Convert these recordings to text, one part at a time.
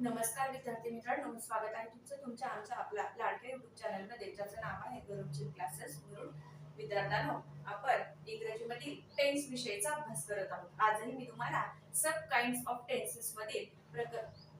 नमस्कार विद्यार्थी मित्रांनो स्वागत आहे तुमचं. तुमच्या आमच्या आपल्या लाडक्या युट्यूब चॅनलमध्ये ज्याचं नाव आहे गरुडची क्लासेस म्हणून विद्यार्थ्यांनो आपण इंग्रजीमधील टेन्स विषयीचा अभ्यास करत आहोत. आजही मी तुम्हाला सब काइंड ऑफ टेन्सेस मधील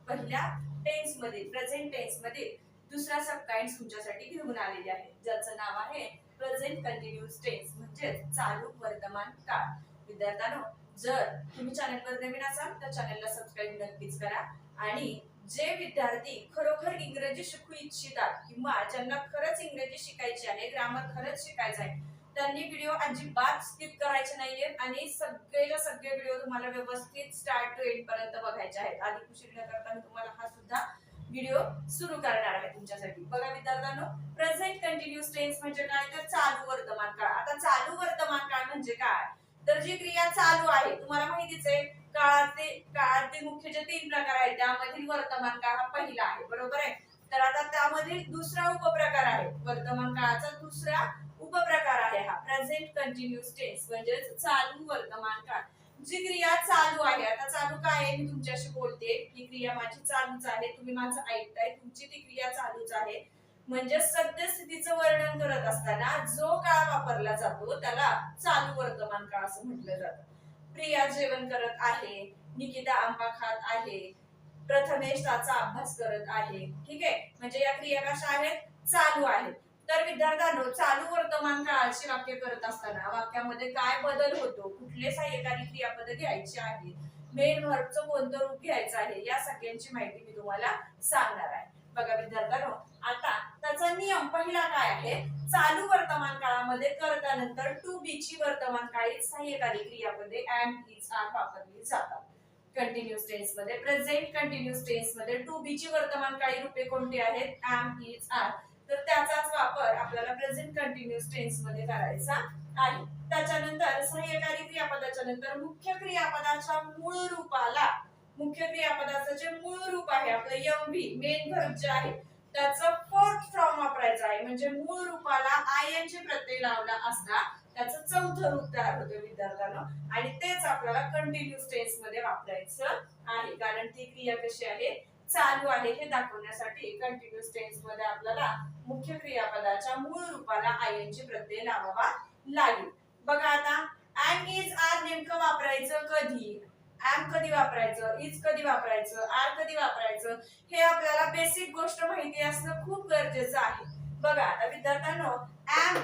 पहिल्या टेन्स मधील प्रेझेंट टेन्स मधील दुसरा सब काइंड तुमच्यासाठी घेऊन आलेले आहे. ज्याचं नाव आहे प्रेझेंट कंटिन्युअस टेन्स म्हणजे चालू वर्तमान काळ. विद्यार्थ्यांनो जर तुम्ही चॅनलवर नवीन असाल तर चॅनलला सबस्क्राईब नक्कीच करा. आणि जे विद्यार्थी खरोखर इंग्रजी शिकू इच्छितात किंवा ज्यांना खरंच इंग्रजी शिकायची आहे ग्रामर खरंच शिकायचं आहे त्यांनी व्हिडिओ अजिबात स्किप करायचे नाहीये. आणि सगळेच्या सगळे व्हिडिओ तुम्हाला व्यवस्थित स्टार्ट टू एंड पर्यंत बघायचे आहेत. आधी उशीर न करता मी तुम्हाला हा सुद्धा व्हिडिओ सुरू करणार आहे तुमच्यासाठी. बघा विद्यार्थ्यांनो प्रेझेंट कंटिन्युअस टेन्स म्हणजे काय? तर चालू वर्तमान काळ. आता चालू वर्तमान काळ म्हणजे काय? तर जी क्रिया चालू आहे तुम्हाला माहितीच आहे काळाचे काळाचे मुख्य जे तीन प्रकार आहेत त्यामधील वर्तमान काळ हा पहिला आहे बरोबर आहे? तर आता त्यामधील दुसरा उपप्रकार आहे. वर्तमान काळाचा दुसरा उपप्रकार आहे हा. प्रेझेंट कंटिन्युअस टेन्स म्हणजेच चालू वर्तमान काळ. जी क्रिया चालू आहे आता चालू काय आहे? मी तुमच्याशी बोलते. ही क्रिया माझी चालूच आहे. तुम्ही माझं ऐकताय. तुमची ती क्रिया चालूच आहे. म्हणजे सद्यस्थितीचं वर्णन करत असताना जो काळ वापरला जातो त्याला चालू वर्तमान काळ असं म्हटलं जातं. प्रिया जेवण करत आहे निकिता आंबा खात आहे प्रथमेश त्याचा अभ्यास करत आहे. ठीक आहे? म्हणजे या क्रिया कशा आहेत? चालू आहेत. तर विद्यार्थ्यांनो चालू वर्तमान काळाची वाक्य करत असताना वाक्यामध्ये काय बदल होतो? कुठले सहाय्यकारी क्रियापद घ्यायची आहे मेन व्हर्बचं कोणतं रूप घ्यायचं आहे? या सगळ्यांची माहिती मी तुम्हाला सांगणार आहे. बघा विद्यार्थ्यांनो आता त्याचा नियम पहिला काय आहे? चालू वर्तमान काळामध्ये करतानंतर टू बी ची वर्तमान काळी सहाय्यकारी क्रियापदे अँड इज आर वापरली जातात. कंटिन्युअस टेन्समध्ये प्रेझेंट कंटिन्युअस टेन्समध्ये टू बी ची वर्तमान काळी रूपे कोणती आहेत? एम इज आर तर त्याचाच वापर आपल्याला प्रेझेंट कंटिन्युअस टेन्समध्ये करायचा आहे. त्याच्यानंतर सहाय्यकारी क्रियापदाच्या नंतर मुख्य क्रियापदाच्या मूळ रूपाला मुख्य क्रियापदाचं जे मूळ रूप आहे आपलं यम व्ही मेन व्हर्ब जे आहे त्याचा फोर्थ फॉर्म वापरायचं आहे. म्हणजे मूळ रूपाला आय एन प्रत्यय लावला असता त्याचं चौथं रूप तयार होतं विद्यार्थ्यांना. आणि तेच आपल्याला कंटिन्युअस टेन्समध्ये वापरायचं आहे. कारण ती क्रिया कशी आहे? चालू आहे. हे दाखवण्यासाठी कंटिन्युअस टेन्समध्ये आपल्याला मुख्य क्रियापदाच्या मूळ रूपाला आय चे प्रत्यय लावावा लागेल. बघा आता अँड इज आर नेमकं वापरायचं कधी? ऍम कधी वापरायचं इज कधी वापरायचं आर कधी वापरायचं हे आपल्याला बेसिक गोष्ट माहिती असणं खूप गरजेचं आहे. बघा आता विद्यार्थ्यांनो ऍम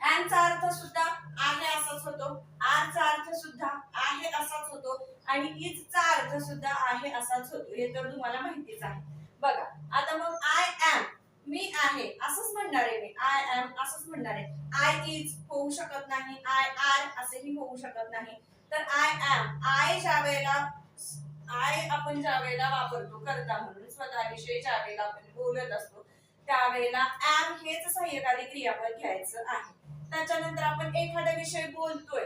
ऍमचा अर्थ सुद्धा आहे असाच होतो. आरचा अर्थ सुद्धा आहे असाच होतो. आणि इजचा अर्थ सुद्धा आहे असाच होतो. हे तर तुम्हाला माहितीच आहे. बघा आता मग आय ऍम मी आहे असंच म्हणणार आहे मी. आय ऍम असंच म्हणणार आहे. आय इज होऊ शकत नाही आय आर असेही होऊ शकत नाही. तर आय ऍम आय ज्या वेळेला आय आपण ज्या वेळेला वापरतो करता म्हणून स्वतःविषयी ज्या वेळेला आपण बोलत असतो त्यावेळेला ऍम हेच सहाय्यकारी क्रियापद घ्यायचं आहे. त्याच्यानंतर आपण एखादा विषय बोलतोय.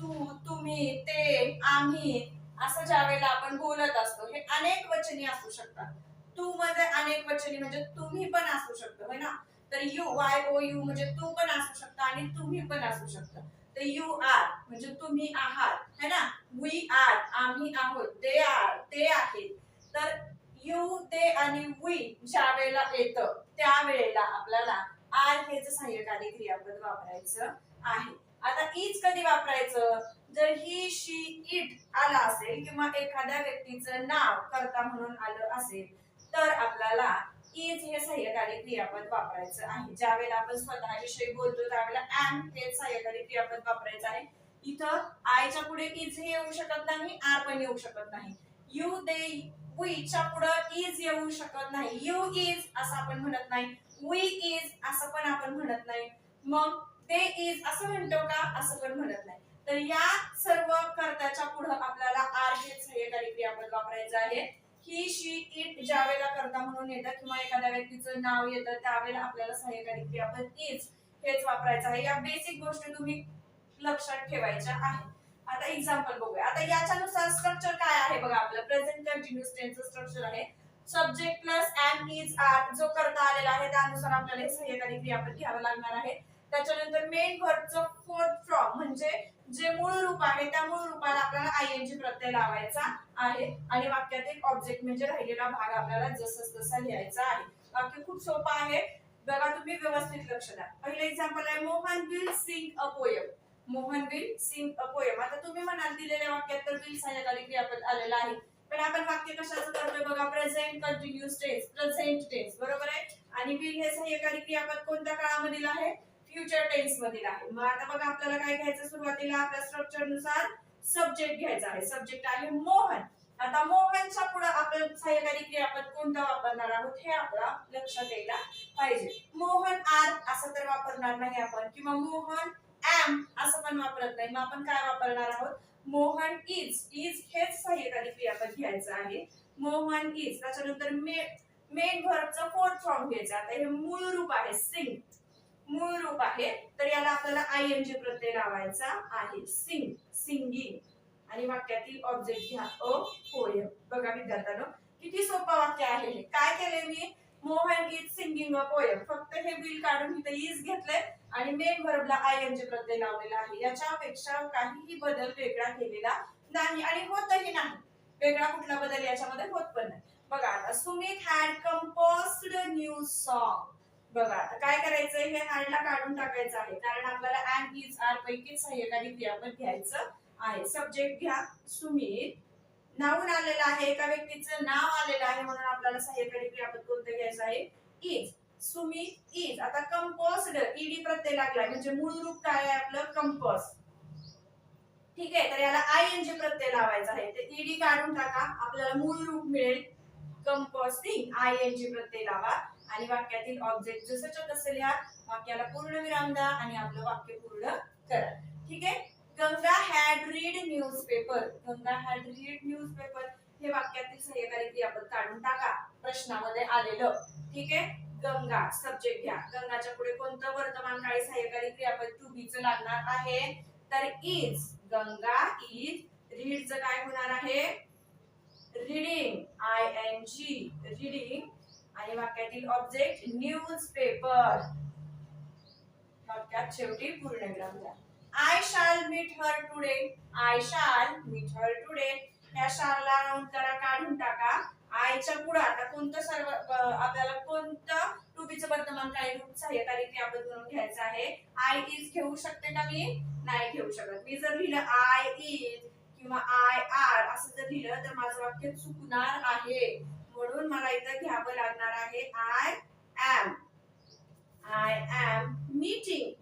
तू तुम्ही ते आम्ही असं ज्या वेळेला आपण बोलत असतो हे अनेक वचनी असू शकतात. तू मध्ये अनेक वचनी म्हणजे तुम्ही पण असू शकतो है ना? तर यू वाय ओ यू म्हणजे तू पण असू शकता आणि तुम्ही पण असू शकता. तर यू आर म्हणजे तुम्ही आहात है ना? वी आर आम्ही आहोत. ते आर ते आहेत. तर यू ते आणि वी ज्या वेळेला येतं त्यावेळेला आपल्याला आर हेच सहाय्यकारी क्रियापद वापरायचं आहे. आता ईच कधी वापरायचं? जर ही शी इट आला असेल किंवा एखाद्या व्यक्तीचं नाव करता म्हणून आलं असेल तर आपल्याला इज हे सहाय्यकारी क्रियापद वापरायचं आहे. ज्या वेळेला आपण स्वतःविषयी बोलतो त्यावेळेला ऍम हे सहाय्यकारी क्रियापद वापरायचं आहे. इथं आयच्या पुढे इज हे येऊ शकत नाही आर पण येऊ शकत नाही. यू दे वीच्या पुढे इज येऊ शकत नाही. यू इज असं आपण म्हणत नाही. वी इज असं पण आपण म्हणत नाही. मग ते इज असं म्हणतो का? असं पण म्हणत नाही. तर या सर्व कर्त्याच्या पुढं आपल्याला आर हे सहाय्यकारी क्रियापद वापरायचं आहे. ही शी किट ज्या वेळेला करता म्हणून येतं किंवा एखाद्या व्यक्तीचं नाव येतं त्यावेळेला आपल्याला सहाय्यकारी क्रियापद इज हेच वापरायचं आहे. या बेसिक गोष्टी तुम्ही लक्षात ठेवायच्या आहे आता एक्झाम्पल बघूया. आता याच्यानुसार स्ट्रक्चर काय आहे बघा आपलं? प्रेझेंट कंटिन्युअस टेन्स स्ट्रक्चर आहे. Subject plus am is are जो करता आलेला आहे त्यानुसार आपल्याला हे सहाय्यकारी क्रियापद घ्यावं लागणार आहे. त्याच्यानंतर मेन वर्बचं फोर्थ फ्रॉम म्हणजे जे मूळ रूप आहे त्या मूळ रूपाला आपल्याला आयएनजी प्रत्यय लावायचा आहे. आणि वाक्यातील ऑब्जेक्ट म्हणजे राहिलेला भाग आपल्याला जसं तसा लिहायचा आहे. वाक्य खूप सोपं आहे. बघा तुम्ही व्यवस्थित लक्ष द्या. पहिलं एक्झाम्पल आहे Mohan will sing a poem Mohan will sing a poem आता तुम्ही म्हणाल दिलेल्या वाक्यात तर विल सहाय्यकारी क्रियापद आलेला आहे. पण आपण वाक्य कशाचं करतोय बघा? Present continuous tense present tense बरोबर आहे? आणि विल हे सहाय्यकारी क्रियापद कोणत्या काळामधील आहे? फ्युचर टेन्स मधील आहे. मग आता बघा आपल्याला काय घ्यायचं सुरुवातीला? आपल्या स्ट्रक्चरनुसार सब्जेक्ट घ्यायचा आहे. सब्जेक्ट आहे मोहन. आता मोहनच्या पुढे आपण सहाय्यकारी क्रियापद कोणतं वापरणार आहोत? हे आपला लक्षात यायला पाहिजे. मोहन आर असं तर वापरणार नाही आपण. किंवा मोहन एम असं पण वापरत नाही. मग आपण काय वापरणार आहोत? मोहन इज. इज हेच सहाय्यकारी क्रियापद घ्यायचं आहे. मोहन इज. त्याच्यानंतर मे मेन व्हर्बचं फोर्थ फॉर्म घ्यायचं. आता हे मूळ रूप आहे. सिंग मूळ रूप आहे. तर याला आपल्याला आय एन जी प्रत्यय लावायचा आहे. Sing singing. आणि वाक्यातील ऑब्जेक्ट घ्या. अ हो, पोयम बघा विद्यार्थ्यांनो किती सोपं वाक्य आहे हे. काय केलंय मी? Mohan is singing a poem फक्त हे बिल काढून इथे इज घेतलंय आणि मेन व्हर्बला आय एन जी प्रत्यय लावलेला आहे. याच्यापेक्षा काहीही बदल वेगळा केलेला नाही आणि होतही नाही. वेगळा कुठला बदल याच्यामध्ये होत पण नाही. बघा आता Sumit had composed new song बघा आता काय करायचंय? हे हार्डला काढून टाकायचं आहे. कारण आपल्याला अँड इज आर पैकी सहाय्यकारी क्रियापद घ्यायचं आहे. सब्जेक्ट घ्या सुमित. नाऊन आलेलं आहे एका व्यक्तीचं नाव आलेलं आहे म्हणून आपल्याला सहाय्यकारी क्रियापद कोणतं घ्यायचं आहे? इज सुमित इज आता कंपोस्ड ईडी प्रत्यय लागलाय म्हणजे मूळ रूप काय आहे आपलं? कंपोज ठीक आहे तर याला आय एन जी प्रत्यय लावायचा आहे. ते ईडी काढून टाका. आपल्याला मूळ रूप मिळेल. कंपोस्टिंग आय एन जी प्रत्यय लावा. आणि वाक्यातील ऑब्जेक्ट जसंच्या तसं लिहा वाक्याला पूर्ण विराम द्या आणि आपलं वाक्य पूर्ण करा. ठीक आहे? Ganga had read newspaper Ganga had read news paper हे वाक्यातील सहाय्यकारी क्रियापद काढून टाका. प्रश्नामध्ये आलेलं. ठीक आहे? गंगा सब्जेक्ट घ्या. गंगाच्या पुढे कोणतं वर्तमान काळी सहाय्यकारी क्रियापद टू बीचं लागणार आहे? तर इज गंगा इज रीडचं काय होणार आहे? Reading I N G reading आणि वाक्यातील ऑब्जेक्ट न्यूज पेपर वाक्यात शेवटी पूर्णविराम द्या I shall meet her today I shall meet her today ह्या शालला राऊंड करा काढून टाका. आयच्या पुढे आता कोणतं सर्व आपल्याला कोणतं टुबीचं वर्तमान काही रूप सहाय्यकारी क्रियापद म्हणून घ्यायचं आहे. आय इज घेऊ शकते का मी? नाही घेऊ शकत. मी जर लिहिलं आय इज किंवा आय आर असं जर लिहिलं तर माझं वाक्य चुकणार आहे. म्हणून मला इथं घ्यावं लागणार आहे. I am I am meeting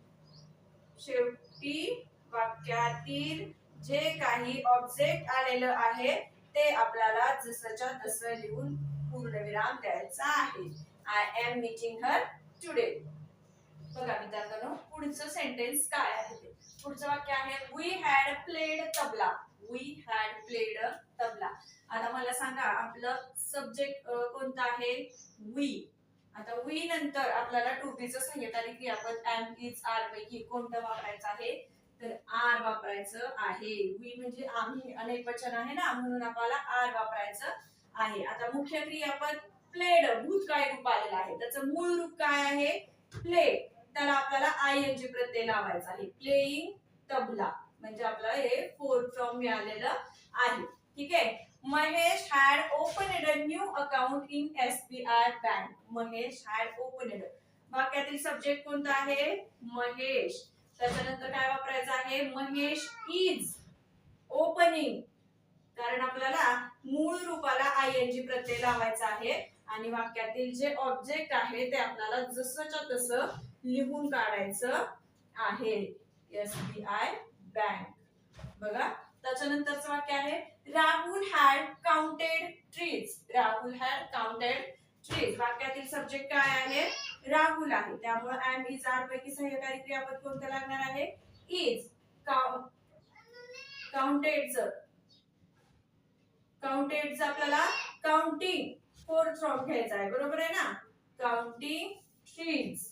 शेवटी वाक्यातील जे काही ऑब्जेक्ट आलेलं आहे ते आपल्याला जसंच्या तसं लिहून पूर्णविराम द्यायचा आहे. I am meeting her today बघा मित्रांनो पुढचं सेंटेन्स काय आहे ते? पुढचं वाक्य आहे we had played tabla. We had played tabla. आता मला सांगा आपलं सब्जेक्ट कोणतं आहे? वी आता वी नंतर आपल्याला टू बीचं आणि क्रियापद एम इज आर पैकी कोणतं वापरायचं आहे? तर आर वापरायचं आहे. वी म्हणजे आम्ही अनेक वचन आहे ना म्हणून आपल्याला आर वापरायचं आहे. आता मुख्य क्रियापद प्लेड भूतकाळी रूप आलेलं आहे? त्याचं मूळ रूप काय आहे? प्ले त्याला आपल्याला आय एन जी प्रत्यय लावायचा आहे. प्लेईंग तबला. म्हणजे आपल्याला हे फोर फ्रॉम मिळालेलं आहे. ठीक आहे? Mahesh had opened a new account in S B I bank Mahesh had opened वाक्यातील subject कोणता आहे? महेश. त्याच्यानंतर काय वापरायचं आहे? महेश इज ओपनिंग कारण आपल्याला मूळ रूपाला आय एन जी प्रत्यय लावायचा आहे. आणि वाक्यातील जे ऑब्जेक्ट आहे ते आपल्याला जसंच्या तसं लिहून काढायचं आहे. एस बी आय बँक बघा त्याच्यानंतरचं वाक्य आहे Rahul had counted trees Rahul had counted trees वाक्यातील subject काय आहे? राहुल आहे. त्यामुळे ऍम इज आर पैकी सहकारी क्रियापद कोणतं लागणार आहे? इज काउंटेड काउंटेड आपल्याला काउंटिंग फोर्थ फ्रॉम घ्यायचा आहे. बरोबर आहे ना? काउंटिंग ट्रीज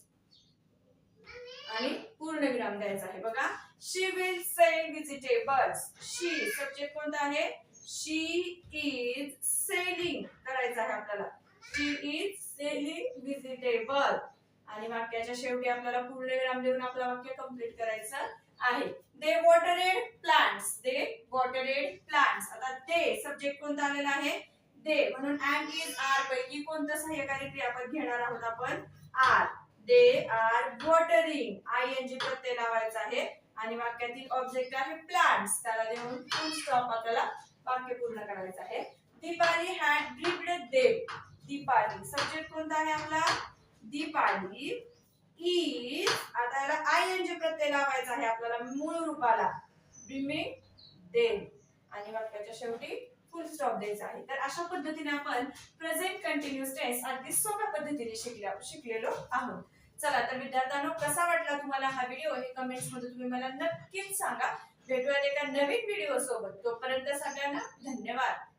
आणि पूर्ण विराम द्यायचा आहे. बघा she will sell vegetables she subject कोणता आहे? शी इज सेलिंग करायचं आहे आपल्याला. शी इज सेलिंग व्हिजिटेबल आणि वाक्याच्या शेवटी आपल्याला पूर्ण विराम देऊन आपलं वाक्य कंप्लीट करायचं आहे. दे वॉटरेड प्लांट्स दे वॉटरेड प्लांट्स आता दे सब्जेक्ट कोणता आलेला आहे? दे म्हणून अँड इज आर पैकी कोणतं सहकारी क्रियापद घेणार आहोत आपण? Are they are watering I N G प्रत्यय लावायचं आहे. आणि वाक्यातील ऑब्जेक्ट आहे प्लांट्स त्याला देऊन फुल स्टॉप आपल्याला वाक्य पूर्ण करायचं आहे. Deepali had dripped dew Deepali. Subject कोणता आहे आपला? दीपाली इज आता याला आय एन जे प्रत्यय लावायचा आहे आपल्याला मूळ रूपाला. ब्रिमिंग देव आणि वाक्याच्या शेवटी फुल स्टॉप द्यायचा आहे. तर अशा पद्धतीने आपण प्रेझेंट कंटिन्युअस टेन्स अगदी सोप्या पद्धतीने शिकल्या शिकलेलो आहोत. चला तर विद्यार्थ्यांनो कसा वाटला तुम्हाला हा व्हिडिओ हे कमेंट्समध्ये तुम्ही मला नक्कीच सांगा. भेटूयात एका नवीन व्हिडिओ सोबत. तोपर्यंत सगळ्यांना धन्यवाद.